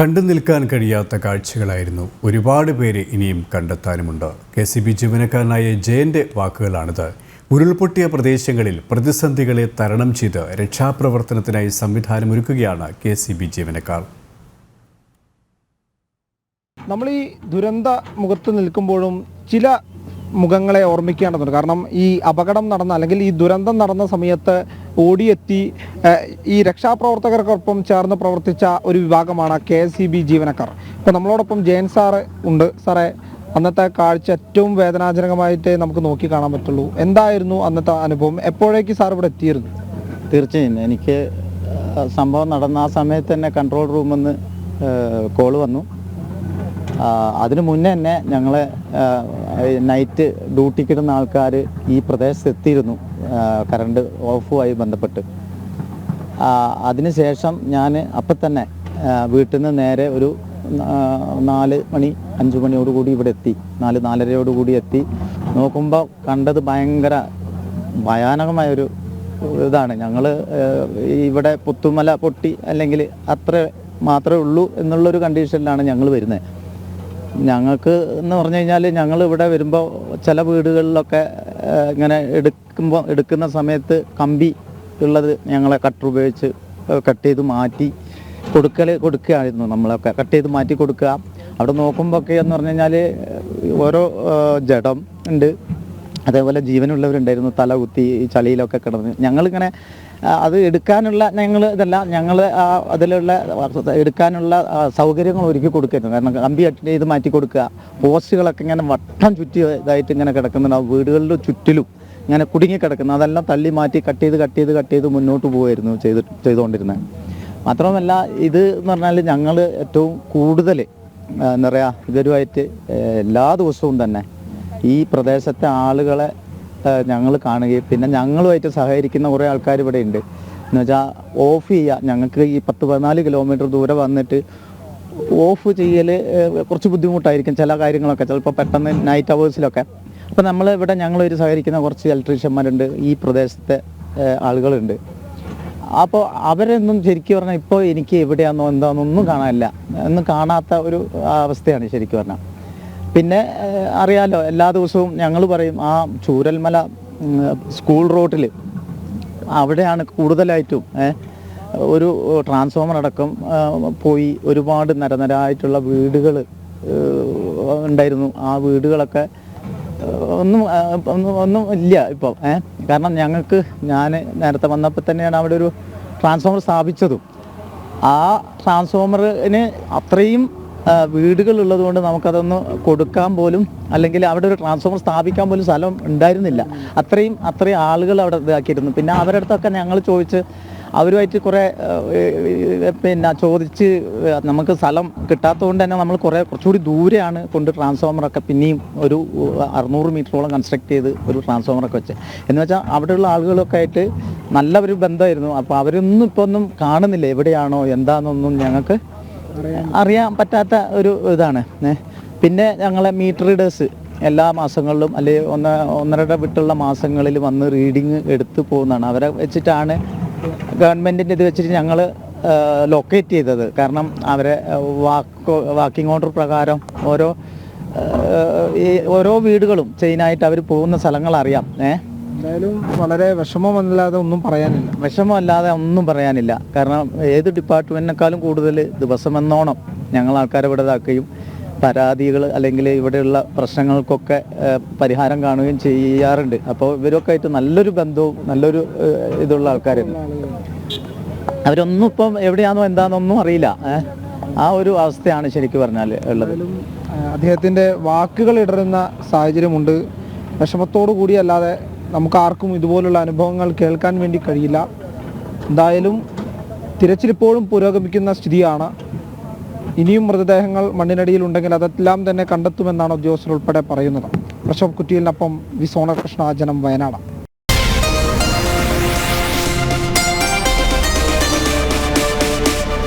കണ്ടു നിൽക്കാൻ കഴിയാത്ത കാഴ്ചകളായിരുന്നു. ഒരുപാട് പേരെ ഇനിയും കണ്ടെത്താനുമുണ്ട്. കെ സി ബി ജീവനക്കാരനായ ജയന്റെ വാക്കുകളാണിത്. ഉരുൾപൊട്ടിയ പ്രദേശങ്ങളിൽ പ്രതിസന്ധികളെ തരണം ചെയ്ത് രക്ഷാപ്രവർത്തനത്തിനായി സംവിധാനമൊരുക്കുകയാണ് കെ സി ബി ജീവനക്കാർ. നമ്മൾ ഈ ദുരന്ത മുഖത്ത് നിൽക്കുമ്പോഴും ചില മുഖങ്ങളെ ഓർമ്മിക്കേണ്ടതുണ്ട്. കാരണം ഈ അപകടം നടന്ന അല്ലെങ്കിൽ ഈ ദുരന്തം നടന്ന സമയത്ത് ഓടിയെത്തി ഈ രക്ഷാപ്രവർത്തകർക്കൊപ്പം ചേർന്ന് പ്രവർത്തിച്ച ഒരു വിഭാഗമാണ് കെ എസ് സി ബി ജീവനക്കാർ. ഇപ്പം നമ്മളോടൊപ്പം ജയൻ സാറ് ഉണ്ട്. സാറേ അന്നത്തെ കാഴ്ച ഏറ്റവും വേദനാജനകമായിട്ട് നമുക്ക് നോക്കി കാണാൻ പറ്റുള്ളൂ. എന്തായിരുന്നു അന്നത്തെ അനുഭവം? എപ്പോഴേക്ക് സാർ ഇവിടെ എത്തിയിരുന്നു? തീർച്ചയായും. എനിക്ക് സംഭവം നടന്ന ആ സമയത്ത് തന്നെ കൺട്രോൾ റൂമിൽ നിന്ന് കോൾ വന്നു. അതിനു മുന്നേ തന്നെ ഞങ്ങൾ നൈറ്റ് ഡ്യൂട്ടിക്കിടുന്ന ആൾക്കാർ ഈ പ്രദേശത്ത് എത്തിയിരുന്നു കറണ്ട് ഓഫുമായി ബന്ധപ്പെട്ട്. അതിനുശേഷം ഞാൻ അപ്പം തന്നെ വീട്ടിൽ നിന്ന് നേരെ ഒരു നാല് മണി അഞ്ച് മണിയോടുകൂടി ഇവിടെ എത്തി. നാല് നാലരയോടുകൂടി എത്തി. നോക്കുമ്പോൾ കണ്ടത് ഭയങ്കര ഭയാനകമായൊരു ഇതാണ്. ഞങ്ങൾ ഇവിടെ പുത്തുമല പൊട്ടി അല്ലെങ്കിൽ അത്ര മാത്രമേ ഉള്ളൂ എന്നുള്ളൊരു കണ്ടീഷനിലാണ് ഞങ്ങൾ വരുന്നത് ഞങ്ങൾക്ക് എന്ന് പറഞ്ഞു കഴിഞ്ഞാൽ ഞങ്ങൾ ഇവിടെ വരുമ്പോൾ ചില വീടുകളിലൊക്കെ ഇങ്ങനെ എടുക്കുമ്പോൾ എടുക്കുന്ന സമയത്ത് കമ്പി ഉള്ളത് ഞങ്ങളെ കട്ടർ ഉപയോഗിച്ച് കട്ട് ചെയ്ത് മാറ്റി കൊടുക്കൽ കൊടുക്കുകയായിരുന്നു നമ്മളൊക്കെ. കട്ട് ചെയ്ത് മാറ്റി കൊടുക്കുക. അവിടെ നോക്കുമ്പോഴൊക്കെ എന്ന് പറഞ്ഞു കഴിഞ്ഞാൽ ഓരോ ജഡം ഉണ്ട്. അതേപോലെ ജീവനുള്ളവരുണ്ടായിരുന്നു തല കുത്തി ചളിയിലൊക്കെ കിടന്ന്. ഞങ്ങളിങ്ങനെ അത് എടുക്കാനുള്ള ഞങ്ങൾ ഇതല്ല ഞങ്ങൾ അതിലുള്ള എടുക്കാനുള്ള സൗകര്യങ്ങൾ ഒരുക്കി കൊടുക്കുന്നു കാരണം കമ്പി അറ്റൻഡ് ചെയ്ത് മാറ്റി കൊടുക്കുക. പോസ്റ്റുകളൊക്കെ ഇങ്ങനെ വട്ടം ചുറ്റി ഇതായിട്ട് ഇങ്ങനെ കിടക്കുന്നുണ്ടാവും വീടുകളിൽ ചുറ്റിലും ഇങ്ങനെ കുടുങ്ങി കിടക്കുന്നു. അതെല്ലാം തള്ളി മാറ്റി കട്ട് ചെയ്ത് കട്ട് ചെയ്ത് കട്ട് ചെയ്ത് മുന്നോട്ട് പോകുമായിരുന്നു ചെയ്ത് ചെയ്തുകൊണ്ടിരുന്നത്. മാത്രമല്ല ഇത് എന്ന് പറഞ്ഞാൽ ഞങ്ങൾ ഏറ്റവും കൂടുതൽ എന്താ പറയുക ഇവരുമായിട്ട് എല്ലാ ദിവസവും തന്നെ ഈ പ്രദേശത്തെ ആളുകളെ ഞങ്ങൾ കാണുകയും പിന്നെ ഞങ്ങളുമായിട്ട് സഹകരിക്കുന്ന കുറേ ആൾക്കാർ ഇവിടെ ഉണ്ട്. എന്ന് വെച്ചാൽ ഓഫ് ചെയ്യുക ഞങ്ങൾക്ക് ഈ പത്ത് പതിനാല് കിലോമീറ്റർ ദൂരെ വന്നിട്ട് ഓഫ് ചെയ്യൽ കുറച്ച് ബുദ്ധിമുട്ടായിരിക്കും ചില കാര്യങ്ങളൊക്കെ. ചിലപ്പോൾ പെട്ടെന്ന് നൈറ്റ് അവേഴ്സിലൊക്കെ അപ്പോൾ നമ്മൾ ഇവിടെ ഞങ്ങളൊരു സഹകരിക്കുന്ന കുറച്ച് ഇലക്ട്രീഷ്യന്മാരുണ്ട് ഈ പ്രദേശത്തെ ആളുകളുണ്ട്. അപ്പോൾ അവരൊന്നും ശരിക്കും പറഞ്ഞാൽ ഇപ്പോൾ എനിക്ക് എവിടെയാണെന്നോ എന്താണെന്നോ ഒന്നും കാണാനില്ല. ഒന്നും കാണാത്ത ഒരു അവസ്ഥയാണ് ശരിക്കും പറഞ്ഞാൽ പിന്നെ അറിയാലോ എല്ലാ ദിവസവും ഞങ്ങൾ പറയും ആ ചൂരൽമല സ്കൂൾ റോട്ടിൽ അവിടെയാണ് കൂടുതലായിട്ടും ഒരു ട്രാൻസ്ഫോമർ അടക്കം പോയി ഒരുപാട് നരനരായിട്ടുള്ള വീടുകൾ ഉണ്ടായിരുന്നു. ആ വീടുകളൊക്കെ ഒന്നും ഒന്നും ഒന്നും ഇല്ല ഇപ്പം ഏഹ്. കാരണം ഞങ്ങൾക്ക് ഞാൻ നേരത്തെ വന്നപ്പോൾ തന്നെയാണ് അവിടെ ഒരു ട്രാൻസ്ഫോമർ സ്ഥാപിച്ചതും. ആ ട്രാൻസ്ഫോമറിന് അത്രയും വീടുകളുള്ളത് കൊണ്ട് നമുക്കതൊന്ന് കൊടുക്കാൻ പോലും അല്ലെങ്കിൽ അവിടെ ഒരു ട്രാൻസ്ഫോമർ സ്ഥാപിക്കാൻ പോലും സ്ഥലം ഉണ്ടായിരുന്നില്ല. അത്രയും അത്രയും ആളുകൾ അവിടെ ഇതാക്കിയിരുന്നു. പിന്നെ അവരുടെ അടുത്തൊക്കെ ഞങ്ങൾ ചോദിച്ച് അവരുമായിട്ട് കുറേ പിന്നെ ചോദിച്ച് നമുക്ക് സ്ഥലം കിട്ടാത്തതുകൊണ്ട് തന്നെ നമ്മൾ കുറേ കുറച്ചുകൂടി ദൂരെയാണ് കൊണ്ട് ട്രാൻസ്ഫോമറൊക്കെ പിന്നെയും ഒരു അറുന്നൂറ് മീറ്ററോളം കൺസ്ട്രക്ട് ചെയ്ത് ഒരു ട്രാൻസ്ഫോമറൊക്കെ വെച്ച്. എന്ന് വെച്ചാൽ അവിടെയുള്ള ആളുകളൊക്കെ ആയിട്ട് നല്ല ഒരു ബന്ധമായിരുന്നു. അപ്പോൾ അവരൊന്നും ഇപ്പോൾ ഒന്നും കാണുന്നില്ല എവിടെയാണോ എന്താണെന്നൊന്നും ഞങ്ങൾക്ക് അറിയാൻ പറ്റാത്ത ഒരു ഇതാണ്. പിന്നെ ഞങ്ങളെ മീറ്റർ റീഡേഴ്സ് എല്ലാ മാസങ്ങളിലും അല്ലെങ്കിൽ ഒന്ന ഒന്നര വിട്ടുള്ള മാസങ്ങളിൽ വന്ന് റീഡിങ് എടുത്തു പോകുന്നതാണ്. അവരെ വെച്ചിട്ടാണ് ഗവൺമെന്റിന്റെ ഇത് വെച്ചിട്ട് ഞങ്ങൾ ലൊക്കേറ്റ് ചെയ്തത്. കാരണം അവരെ വാക്ക് വാക്കിംഗ് ഓർഡർ പ്രകാരം ഓരോ ഈ ഓരോ വീടുകളും ചെയിനായിട്ട് അവർ പോകുന്ന സ്ഥലങ്ങൾ അറിയാം ഏഹ് എന്തായാലും വളരെ വിഷമമല്ലാതെ ഒന്നും പറയാനില്ല. വിഷമമല്ലാതെ ഒന്നും പറയാനില്ല. കാരണം ഏത് ഡിപ്പാർട്ട്മെന്റിനേക്കാളും കൂടുതൽ ദിവസമെന്നോണം ഞങ്ങൾ ആൾക്കാരെ ഇവിടെ ഇതാക്കുകയും പരാതികൾ അല്ലെങ്കിൽ ഇവിടെയുള്ള പ്രശ്നങ്ങൾക്കൊക്കെ പരിഹാരം കാണുകയും ചെയ്യാറുണ്ട്. അപ്പോൾ ഇവരൊക്കെ ആയിട്ട് നല്ലൊരു ബന്ധവും നല്ലൊരു ഇതുള്ള ആൾക്കാരുണ്ട് അവരൊന്നും ഇപ്പം എവിടെയാണോ എന്താണെന്നൊന്നും അറിയില്ല. ആ ഒരു അവസ്ഥയാണ് ശരിക്കും പറഞ്ഞാൽ ഉള്ളത്. അദ്ദേഹത്തിന്റെ വാക്കുകൾ ഇടരുന്ന സാഹചര്യമുണ്ട്. വിഷമത്തോടു കൂടി അല്ലാതെ നമുക്ക് ആർക്കും ഇതുപോലുള്ള അനുഭവങ്ങൾ കേൾക്കാൻ വേണ്ടി കഴിയില്ല. എന്തായാലും തിരച്ചിലിപ്പോഴും പുരോഗമിക്കുന്ന സ്ഥിതിയാണ്. ഇനിയും മൃതദേഹങ്ങൾ മണ്ണിനടിയിൽ ഉണ്ടെങ്കിൽ അതെല്ലാം തന്നെ കണ്ടെത്തുമെന്നാണ് ഉദ്യോഗസ്ഥർ ഉൾപ്പെടെ പറയുന്നത്. പ്രശോഭ് കുറ്റിയിലിനൊപ്പം വി സോണകൃഷ്ണ ജനം വയനാട്.